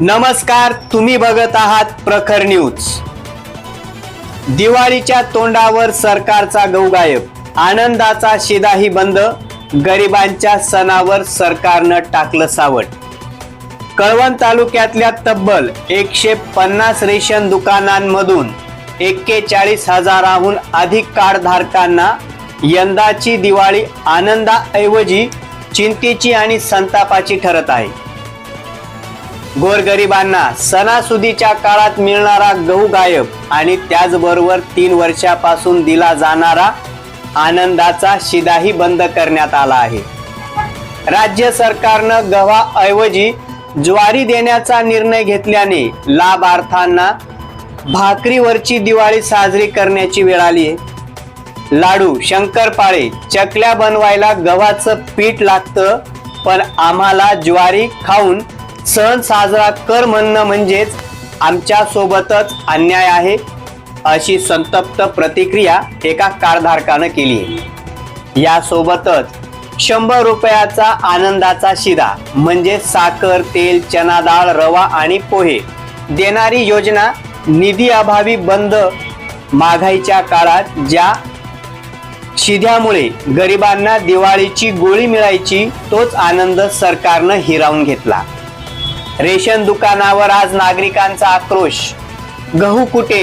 नमस्कार तुम्ही बघत आहात प्रखर न्यूज. दिवाळीच्या तोंडावर सरकारचा गहू गायब आनंदाचा शिदाही बंद गरिबांच्या सणावर सरकारनं टाकलं सावट. कळवण तालुक्यातल्या तब्बल एकशे पन्नास रेशन दुकानांमधून एक्केचाळीस हजाराहून अधिक कार्डधारकांना यंदाची दिवाळी आनंदाऐवजी चिंतेची आणि संतापाची ठरत आहे. गोरगरिबांना सणासुदीच्या काळात मिळणारा गहू गायब आणि त्याचबरोबर तीन वर्षापासून दिला जाणारा आनंदाचा शिदाही बंद करण्यात आला आहे. राज्य सरकारनं गव्हाऐवजी ज्वारी देण्याचा निर्णय घेतल्याने लाभार्थ्यांना भाकरीवरची दिवाळी साजरी करण्याची वेळ आली आहे. लाडू शंकरपाळे चकल्या बनवायला गव्हाचं पीठ लागतं पण आम्हाला ज्वारी खाऊन सण साजरा कर म्हणणं म्हणजेच आमच्या सोबतच अन्याय आहे अशी संतप्त प्रतिक्रिया एका कारधारकानं केली आहे. यासोबतच शंभर रुपयाचा आनंदाचा शिदा म्हणजे साखर तेल चना डाळ रवा आणि पोहे देणारी योजना निधी अभावी बंद महागाईच्या काळात ज्या शिध्यामुळे गरिबांना दिवाळीची गोळी मिळायची तोच आनंद सरकारनं हिरावून घेतला. रेशन दुकानावर आज नागरिकांचा आक्रोश. गहू कुठे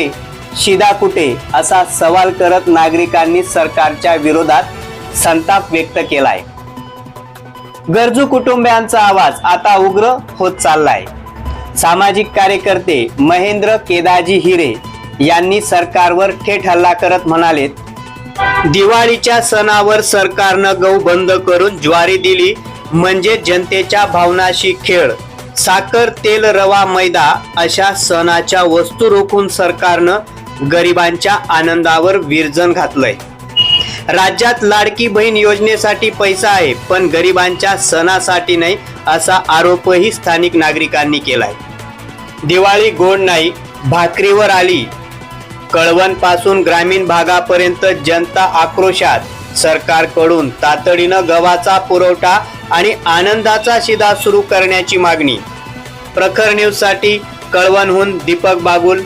शिदा कुठे असा सवाल करत नागरिकांनी सरकारच्या विरोधात संताप व्यक्त केलाय. गरजू कुटुंबियांचा आवाज आता उग्र होत चाललाय. सामाजिक कार्यकर्ते महेंद्र केदाजी हिरे यांनी सरकारवर थेट हल्ला करत म्हणालेत दिवाळीच्या सणावर सरकारनं गहू बंद करून ज्वारी दिली म्हणजे जनतेच्या भावनाशी खेळ. साखर तेल रवा मैदा अशा सणाच्या वस्तू रोखून सरकारनं गरिबांच्या आनंदावर विरजन घातलंय. राज्यात लाडकी बहीण योजनेसाठी पैसा आहे पण गरिबांच्या सणासाठी नाही असा आरोपही स्थानिक नागरिकांनी केलाय. दिवाळी गोड नाही भाकरीवर आली. कळवणपासून ग्रामीण भागापर्यंत जनता आक्रोशात. सरकारकडून तातडीनं गव्हाचा पुरवठा आणि आनंदाचा शिदा सुरू करण्याची मागणी. प्रखर न्यूजसाठी कळवणहून दीपक बागुल